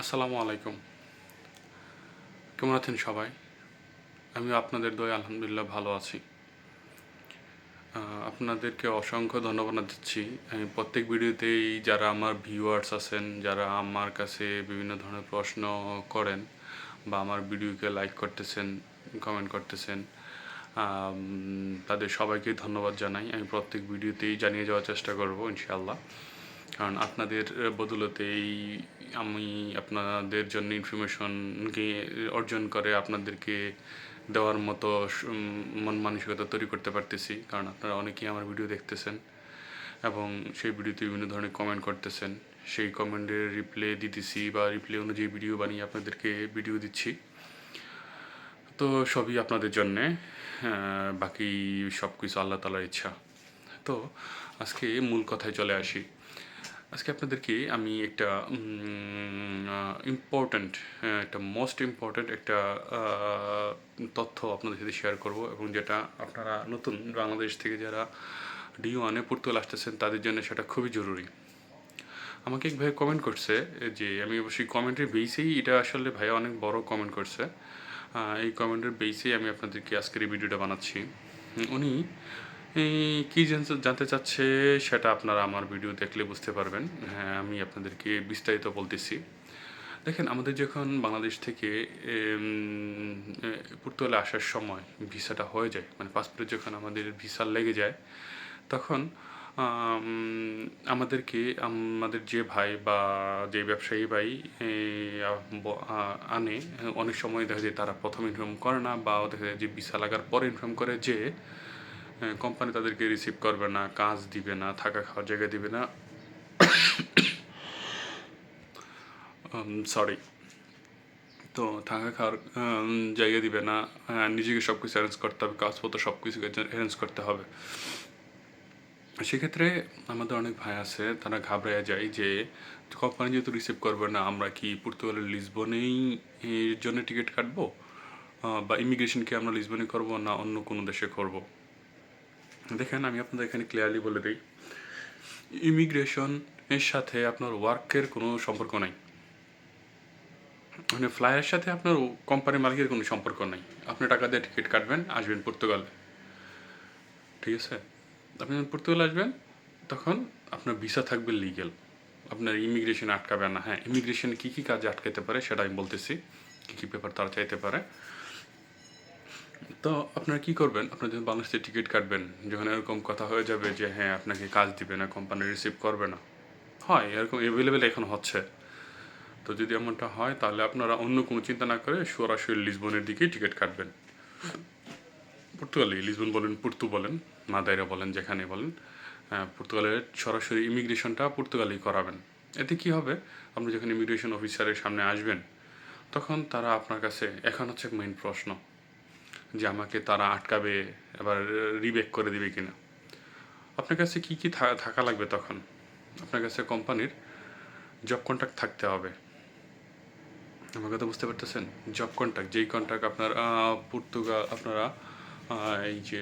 আসসালামু আলাইকুম। কেমন আছেন সবাই? আমি আপনাদের দয় আলহামদুলিল্লাহ ভালো আছি। আপনাদেরকে অসংখ্য ধন্যবাদ দিচ্ছি আমি প্রত্যেক ভিডিওতেই যারা আমার ভিউয়ার্স আছেন, যারা আমার কাছে বিভিন্ন ধরনের প্রশ্ন করেন বা আমার ভিডিওকে লাইক করতেছেন কমেন্ট করতেছেন তাদের সবাইকে ধন্যবাদ জানাই। আমি প্রত্যেক ভিডিওতেই জানিয়ে যাওয়ার চেষ্টা করব, ইনশাআল্লাহ। কারণ আপনাদের বদলতেই আমি আপনাদের জন্য ইনফরমেশনকে অর্জন করে আপনাদেরকে দেওয়ার মতো মন মানসিকতা তৈরি করতে পারতেছি। কারণ আপনারা অনেকেই আমার ভিডিও দেখতেছেন এবং সেই ভিডিওতে বিভিন্ন ধরনের কমেন্ট করতেছেন। সেই কমেন্টের রিপ্লে দিতেছি বা রিপ্লে অনুযায়ী ভিডিও বানিয়ে আপনাদেরকে ভিডিও দিচ্ছি। তো সবই আপনাদের জন্যে বাকি সব কিছু আল্লাহ তালার ইচ্ছা। তো আজকে মূল কথায় চলে আসি। আজকে আপনাদেরকে আমি একটা ইম্পর্ট্যান্ট একটা মোস্ট ইম্পর্ট্যান্ট একটা তথ্য আপনাদের সাথে শেয়ার করব এবং যেটা আপনারা নতুন বাংলাদেশ থেকে যারা ডি ওয়ানে পর্তুগাল আসতেছেন, তাদের জন্য সেটা খুবই জরুরি। আমাকে এক ভাই কমেন্ট করছে যে, আমি অবশ্যই কমেন্টের বেসেই এটা আসলে ভাইয়া অনেক বড় কমেন্ট করছে। এই কমেন্টের বেসেই আমি আপনাদেরকে আজকের এই ভিডিওটা বানাচ্ছি। উনি এই কী জানতে চাচ্ছে সেটা আপনারা আমার ভিডিও দেখলে বুঝতে পারবেন। হ্যাঁ আমি আপনাদেরকে বিস্তারিত বলতেছি। দেখেন, আমাদের যখন বাংলাদেশ থেকে পর্তুগালে আসার সময় ভিসাটা হয়ে যায় মানে পাসপোর্টে যখন আমাদের ভিসা লেগে যায়, তখন আমাদেরকে, আমাদের যে ভাই বা যে ব্যবসায়ী ভাই আনে, অনেক সময় দেখা যায় তারা প্রথম ইনফর্ম করে না বা দেখা যায় যে ভিসা লাগার পরে ইনফর্ম করে যে কোম্পানি তাদেরকে রিসিভ করবে না, কাজ দিবে না, থাকা খাওয়ার জায়গা দিবে না। সরি তো থাকা খাওয়ার জায়গা দিবে না নিজেকে সব কিছু অ্যারেঞ্জ করতে হবে, কাজপত্র সব কিছু অ্যারেঞ্জ করতে হবে। সেক্ষেত্রে আমাদের অনেক ভাই আছে, তারা ঘাবড়ায় যায় যে, কোম্পানি যেহেতু রিসিভ করবে না, আমরা কি পর্তুগালের লিসবনেই এর জন্য টিকিট কাটবো? বা ইমিগ্রেশনকে আমরা লিসবনে করব না অন্য কোনো দেশে করব? দেখেন, আমি আপনাদের এখানে ক্লিয়ারলি বলে দিই ইমিগ্রেশন এর সাথে আপনার ওয়ার্কের কোনো সম্পর্ক নাই। মানে ফ্লাইয়ের সাথে আপনার কোম্পানির মালিকের কোনো সম্পর্ক নাই। আপনি টাকা দিয়ে টিকিট কাটবেন, আসবেন পর্তুগালে ঠিক আছে? আপনি যখন পর্তুগাল আসবেন, তখন আপনার ভিসা থাকবে লিগেল আপনার ইমিগ্রেশন আটকাবে না। হ্যাঁ ইমিগ্রেশন কী কী কাজে আটকাতে পারে সেটা আমি বলতেছি। কী কী পেপার তারা চাইতে পারে। তো আপনারা কি করবেন? আপনার যখন বাংলাদেশে টিকিট কাটবেন, যখন এরকম কথা হয়ে যাবে যে হ্যাঁ আপনাকে কাজ দিবে না কোম্পানি রিসিভ করবে না। হয়, এরকম অ্যাভেলেবেল এখন হচ্ছে। তো যদি এমনটা হয়, তাহলে আপনারা অন্য কোনো চিন্তা না করে সরাসরি লিসবনের দিকেই টিকিট কাটবেন। পর্তুগালি, লিসবন বলেন, পর্তু বলেন, মাদাইরা বলেন, যেখানে বলেন পর্তুগালের সরাসরি ইমিগ্রেশনটা পর্তুগালেই করাবেন। এতে কি হবে? আপনি যখন ইমিগ্রেশন অফিসারের সামনে আসবেন, তখন তারা আপনার কাছে, এখন হচ্ছে মেইন প্রশ্ন। যে আমাকে তারা আটকাবে, এবার রিবেক করে দিবে কিনা। আপনার কাছে কি কি থাকা লাগবে তখন? আপনার কাছে কোম্পানির জব কন্ট্রাক্ট থাকতে হবে। আমার কথা বুঝতে পারতেছেন, জব কন্ট্রাক্ট যেই কন্ট্রাক্ট আপনার পর্তুগাল, আপনারা এই যে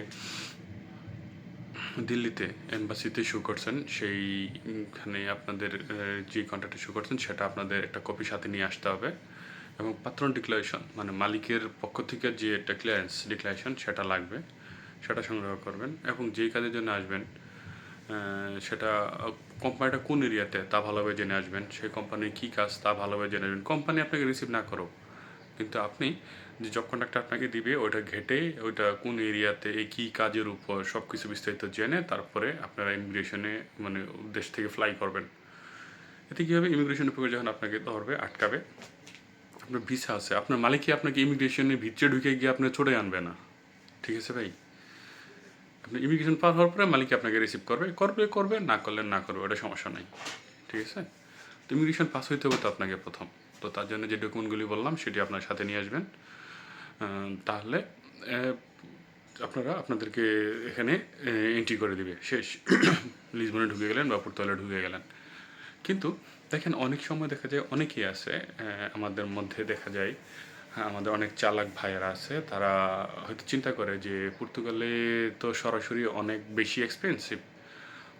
দিল্লিতে এম্বাসিতে শু করছেন, সেইখানে আপনাদের যে কন্ট্রাক্টে শু করছেন, সেটা আপনাদের একটা কপি সাথে নিয়ে আসতে হবে। এবং পাত্রন ডিক্লারেশন মানে মালিকের পক্ষ থেকে যে একটা ক্লিয়ারেন্স ডিক্লারেশন সেটা লাগবে, সেটা সংগ্রহ করবেন এবং যেই কাজের জন্য আসবেন সেটা কোম্পানিটা কোন এরিয়াতে তা ভালোভাবে জেনে আসবেন, সেই কোম্পানির কী কাজ তা ভালোভাবে জেনে আসবেন। কোম্পানি আপনাকে রিসিভ না করো কিন্তু আপনি যে জব কন্ট্রাক্ট আপনাকে দিবে, ওইটা ঘেটে, ওইটা কোন এরিয়াতে এই কী কাজের উপর সব কিছু বিস্তারিত জেনে তারপরে আপনারা ইমিগ্রেশনে মানে দেশ থেকে ফ্লাই করবেন। এতে কী হবে? ইমিগ্রেশন উপরে যখন আপনাকে ধরবে, আটকাবে আপনার ভিসা আছে। আপনার মালিকই আপনাকে ইমিগ্রেশনের ভিতরে ঢুকে গিয়ে আপনি ছোটে আনবে না? ঠিক আছে ভাই? আপনি ইমিগ্রেশন পার হওয়ার পরে মালিক আপনাকে রিসিভ করবে। করবে করবে, না করলে না করবে, ওটা সমস্যা নাই। ঠিক আছে? তো ইমিগ্রেশন পাস হইতে হবে তো আপনাকে প্রথম। তো তার জন্য যে ডকুমেন্টগুলি বললাম, সেটি আপনার সাথে নিয়ে আসবেন। তাহলে আপনারা আপনাদেরকে এখানে এন্ট্রি করে দিবে। শেষ। লিসবনে ঢুকে গেলেন বা পর্তুগালে ঢুকে গেলেন। কিন্তু দেখেন অনেক সময় দেখা যায় অনেকেই আছে আমাদের মধ্যে দেখা যায় হ্যাঁ, আমাদের অনেক চালাক ভাইয়েরা আছে তারা হয়তো চিন্তা করে যে পর্তুগালে তো সরাসরি অনেক বেশি এক্সপেন্সিভ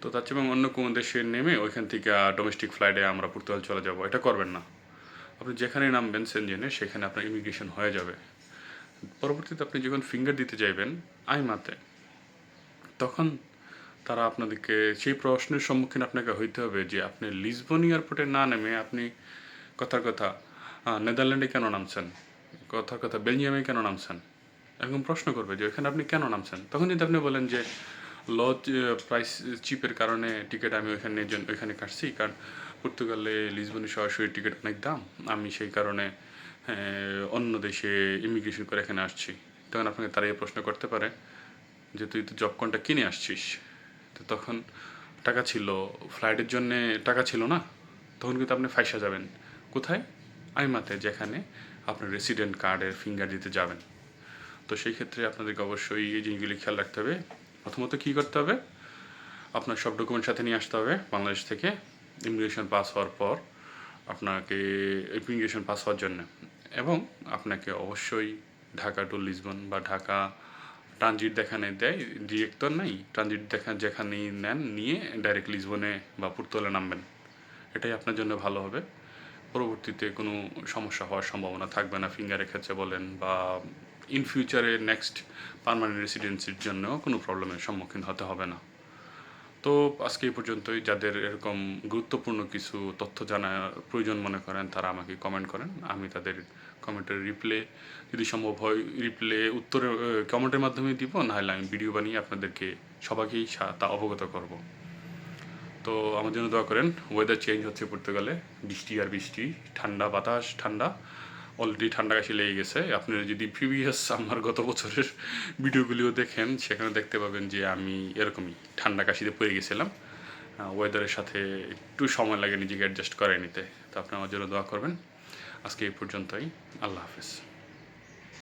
তো তার চেয়ে অন্য কোনো দেশে নেমে ওইখান থেকে ডোমেস্টিক ফ্লাইটে আমরা পর্তুগাল চলে যাব এটা করবেন না। আপনি যেখানে নামবেন সেনজেনে সেখানে আপনার ইমিগ্রেশন হয়ে যাবে। পরবর্তীতে আপনি যখন ফিঙ্গার দিতে যাইবেন আইমাতে তখন তারা আপনাদেরকে সেই প্রশ্নের সম্মুখীন আপনাকে হইতে হবে যে আপনি লিসবন এয়ারপোর্টে না নেমে আপনি, কথার কথা নেদারল্যান্ডে কেন নামছেন? কথার কথা, বেলজিয়ামে কেন নামছেন? এরকম প্রশ্ন করবে যে ওইখানে আপনি কেন নামছেন? তখন যদি আপনি বলেন যে, লজ প্রাইস, চিপের কারণে টিকিট আমি ওইখানে ওইখানে কাটছি, কারণ পর্তুগালে লিসবনে সরাসরি টিকিট অনেক দাম, আমি সেই কারণে অন্য দেশে ইমিগ্রেশন করে এখানে আসছি। তখন আপনাকে তারা এই প্রশ্ন করতে পারে যে, তুই তো জব কনটা কিনে আসছিস? তো তখন টাকা ছিল ফ্লাইটের জন্যে টাকা ছিল না? তখন কিন্তু আপনি ফাইসা যাবেন। কোথায়? আইমাতে, যেখানে আপনার রেসিডেন্ট কার্ডের ফিঙ্গার দিতে যাবেন। তো সেই ক্ষেত্রে আপনাদেরকে অবশ্যই এই জিনিসগুলি খেয়াল রাখতে হবে। প্রথমত কী করতে হবে? আপনার সব ডকুমেন্ট সাথে নিয়ে আসতে হবে বাংলাদেশ থেকে। ইমিগ্রেশন পাস হওয়ার পর আপনাকে ইমিগ্রেশন পাস হওয়ার জন্য। এবং আপনাকে অবশ্যই ঢাকা টু লিসবন বা ঢাকা ট্রানজিট দেখানে দেয় ডিরেক্ট তো নাই। ট্রানজিট দেখা যেখানেই নেন, নিয়ে ডাইরেক্ট লিসবনে বা পুর্তলে নামবেন। এটাই আপনার জন্য ভালো হবে। পরবর্তীতে কোনো সমস্যা হওয়ার সম্ভাবনা থাকবে না। ফিঙ্গারের ক্ষেত্রে বলেন বা ইন ফিউচারে নেক্সট পার্মানেন্ট রেসিডেন্সির জন্য কোনো প্রবলেমের সম্মুখীন হতে হবে না। তো আজকে এই পর্যন্তই। যাদের এরকম গুরুত্বপূর্ণ কিছু তথ্য জানার প্রয়োজন মনে করেন, তারা আমাকে কমেন্ট করেন। আমি তাদের কমেন্টের রিপ্লে যদি সম্ভব হয় রিপ্লে উত্তরে কমেন্টের মাধ্যমে দিব, নাহলে আমি ভিডিও বানিয়ে আপনাদেরকে সবাইকেই তা অবগত করব। তো আমার জন্য দোয়া করেন ওয়েদার চেঞ্জ হচ্ছে পর্তুগালে, বৃষ্টি আর বৃষ্টি, ঠান্ডা, বাতাস, ঠান্ডা অলরেডি ঠান্ডা কাশি লেগে গেছে। আপনারা যদি প্রিভিয়াস আমার গত বছরের ভিডিওগুলিও দেখেন, সেখানে দেখতে পাবেন যে আমি এরকমই ঠান্ডা কাশিতে পড়ে গেছিলাম। ওয়েদারের সাথে একটু সময় লাগে নিজেকে অ্যাডজাস্ট করে নিতে। তো আপনি আমার জন্য দোয়া করবেন। আজকে এই পর্যন্তই আল্লাহ হাফেজ